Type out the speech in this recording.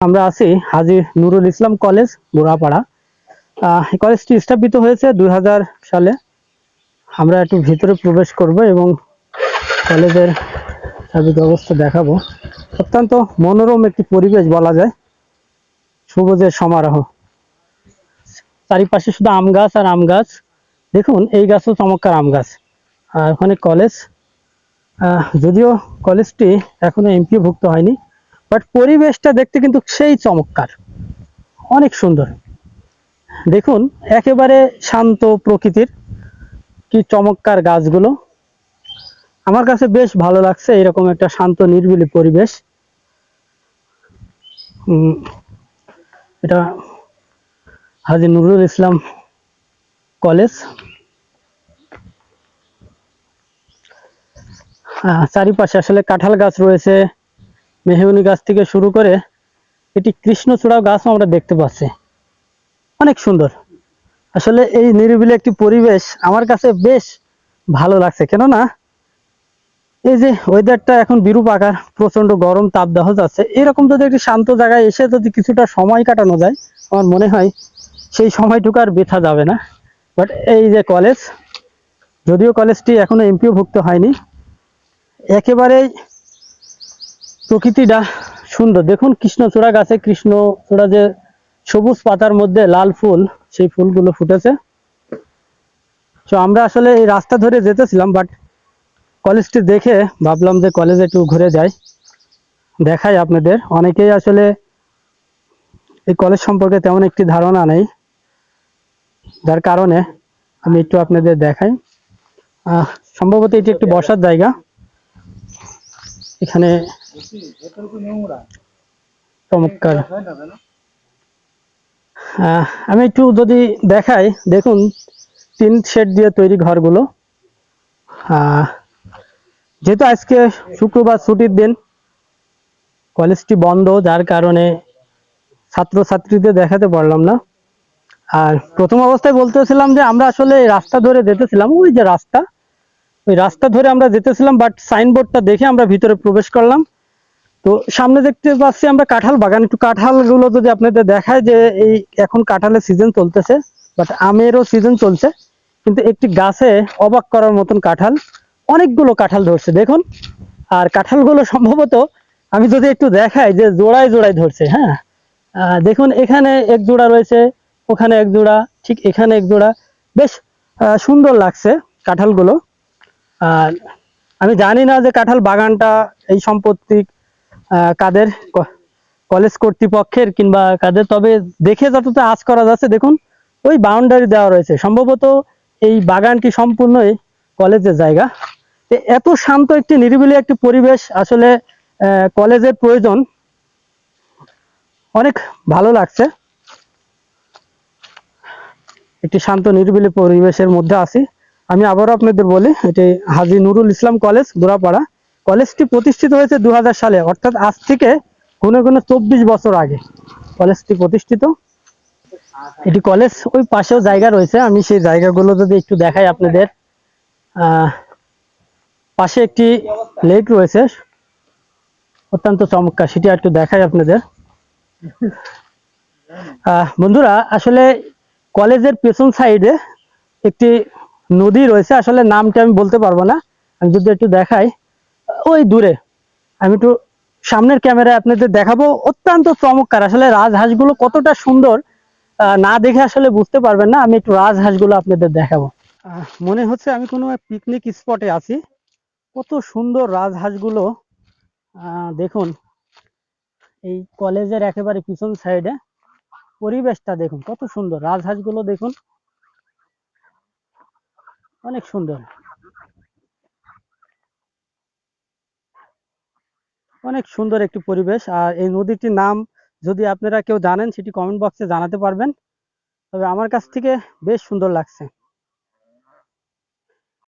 আমরা আছি হাজি নুরুল ইসলাম কলেজ, বুড়াপাড়া। কলেজটি স্থাপিত হয়েছে দু হাজার সালে। আমরা একটু ভিতরে প্রবেশ করব এবং কলেজের সার্বিক অবস্থা দেখাবো। অত্যন্ত মনোরম একটি পরিবেশ বলা যায়। সবুজের সমারোহ। চারিপাশে শুধু আম গাছ আর আম গাছ। দেখুন, এই গাছও চমৎকার আম গাছ। আর ওখানে কলেজ। যদিও কলেজটি এখনও এমপিও ভুক্ত হয়নি বাট পরিবেশটা দেখতে কিন্তু সেই চমৎকার। অনেক সুন্দর। দেখুন, একেবারে শান্ত প্রকৃতির কি চমৎকার গাছগুলো। আমার কাছে বেশ ভালো লাগছে এরকম একটা শান্ত, নির্বিলি পরিবেশ। এটা হাজি নুরুল ইসলাম কলেজ। চারিপাশে আসলে কাঁঠাল গাছ রয়েছে। মেহগনি গাছ থেকে শুরু করে এটি কৃষ্ণচূড়া গাছও আমরা দেখতে পাচ্ছি। অনেক সুন্দর। আসলে এই নিরিবিলি একটি পরিবেশ আমার কাছে বেশ ভালো লাগছে। কেননা এই যে ওয়েদারটা এখন বিরূপ আকার প্রচণ্ড গরম তাপ দেখা যাচ্ছে, এরকম যদি একটি শান্ত জায়গায় এসে যদি কিছুটা সময় কাটানো যায়, আমার মনে হয় সেই সময়টুকু আর বেথা যাবে না। বাট এই যে কলেজ যদিও কলেজটি এখনও এমপিও ভুক্ত হয়নি, একেবারেই প্রকৃতিটা সুন্দর। দেখুন, কৃষ্ণচূড়া গাছে কৃষ্ণচূড়া যে সবুজ পাতার মধ্যে লাল ফুল, সেই ফুলগুলো ফুটেছে। তো আমরা আসলে এই রাস্তা ধরে যেতেছিলাম বাট কলেজটি দেখে ভাবলাম যে কলেজে একটু ঘুরে যাই, দেখাই আপনাদের। অনেকেই আসলে এই কলেজ সম্পর্কে তেমন একটি ধারণা নেই, যার কারণে আমি একটু আপনাদের দেখাই। সম্ভবত এটি একটি বসার জায়গা। এখানে চমৎকার। আমি একটু যদি দেখাই, দেখুন তিন শেড দিয়ে তৈরি ঘরগুলো। যেহেতু আজকে শুক্রবার ছুটির দিন, কলেজটি বন্ধ, যার কারণে ছাত্রছাত্রীদের দেখাতে পারলাম না। আর প্রথম অবস্থায় বলতেছিলাম যে আমরা আসলে রাস্তা ধরে যেতেছিলাম, ওই যে রাস্তা। ওই রাস্তা ধরে আমরা যেতেছিলাম বাট সাইনবোর্ডটা দেখে আমরা ভিতরে প্রবেশ করলাম। তো সামনে দেখতে পাচ্ছি আমরা কাঁঠাল বাগান। একটু কাঁঠালগুলো যদি আপনাদের দেখায় যে এই এখন কাঁঠালের সিজন চলতেছে বাট আমেরও সিজন চলছে, কিন্তু একটি গাছে অবাক করার মতন কাঁঠাল, অনেকগুলো কাঁঠাল ধরছে, দেখুন। আর কাঁঠালগুলো সম্ভবত আমি যদি একটু দেখাই যে জোড়ায় জোড়ায় ধরছে হ্যাঁ। দেখুন, এখানে এক জোড়া রয়েছে, ওখানে এক জোড়া, ঠিক এখানে এক জোড়া। বেশ সুন্দর লাগছে কাঁঠালগুলো। আর আমি জানি না যে কাঁঠাল বাগানটা এই সম্পত্তি কাদের কলেজ কর্তৃপক্ষের কিংবা কাদের, তবে দেখে যতটা আজ করা যাচ্ছে, দেখুন, ওই বাউন্ডারি দেওয়া রয়েছে। সম্ভবত এই বাগানটি সম্পূর্ণই কলেজের জায়গা। এত শান্ত একটি নিরিবিলি একটি পরিবেশ আসলে কলেজের প্রয়োজন। অনেক ভালো লাগছে। একটি শান্ত নিরিবিলি পরিবেশের মধ্যে আছি। আমি আবারও আপনাদের বলি, এটি হাজি নুরুল ইসলাম কলেজ গোড়াপাড়া কলেজটি প্রতিষ্ঠিত হয়েছে দু হাজার সালে, অর্থাৎ আজ থেকে গুনে গুনে চব্বিশ বছর আগে কলেজটি প্রতিষ্ঠিত। এটি কলেজ ওই পাশেও জায়গা রয়েছে, আমি সেই জায়গাগুলো যদি একটু দেখাই আপনাদের। পাশে একটি লেক রয়েছে, অত্যন্ত চমৎকার, সেটি একটু দেখাই আপনাদের। বন্ধুরা, আসলে কলেজের পেছন সাইডে একটি নদী রয়েছে, আসলে নামটা আমি বলতে পারব না। আমি যদি একটু দেখাই, ওই দূরে। আমি একটু সামনের ক্যামেরায় আপনাদের দেখাবো, অত্যন্ত চমৎকার। আসলে রাজহাঁসগুলো কতটা সুন্দর না দেখে আসলে বুঝতে পারবেন না। আমি একটু রাজহাঁসগুলো আপনাদের দেখাবো। মনে হচ্ছে আমি কোনো পিকনিক স্পটে আছি। কত সুন্দর রাজহাঁসগুলো। দেখুন, এই কলেজের একেবারে পিছন সাইডে পরিবেশটা দেখুন, কত সুন্দর। রাজহাঁসগুলো দেখুন অনেক সুন্দর। অনেক সুন্দর একটি পরিবেশ। আর এই নদীটির নাম যদি আপনারা কেউ জানেন, সেটি কমেন্ট বক্সে জানাতে পারবেন। তবে আমার কাছ থেকে বেশ সুন্দর লাগছে।